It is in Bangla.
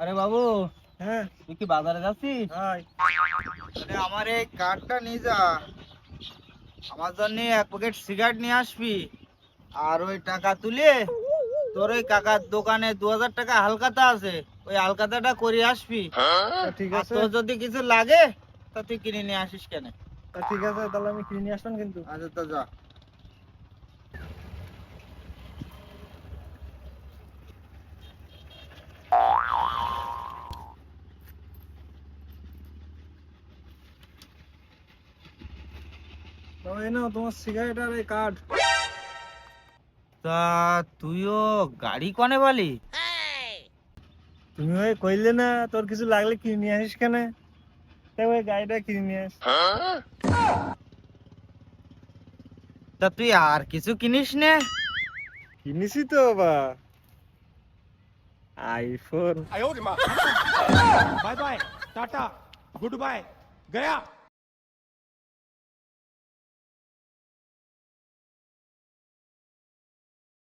আরে বাবু হ্যাঁ। তুই কি বাজারে যাচ্ছিস? আরে আমার এই কার্ডটা নিয়ে যা। আমার জন্য এক প্যাকেট সিগারেট নিয়ে আসবি। আর ওই টাকা তুলে তোর ওই কাকার দোকানে দু হাজার টাকা হালকাতা আছে ওই হালকাতাটা করে আসবি। ঠিক আছে। তোর যদি কিছু লাগে তা তুই কিনে নিয়ে আসিস কেন? তা ঠিক আছে তাহলে আমি কিনে নিয়ে আসলাম কিন্তু। আচ্ছা তো যা। তা তোর কিছু লাগলে কিনে নিয়ে আসিস কেন? ওই গাড়িটা কিনে নিয়ে আস। তা তুই আর কিছু কিনিস না? কিনিসই তো বাবা iPhone bye bye tata goodbye Gaya.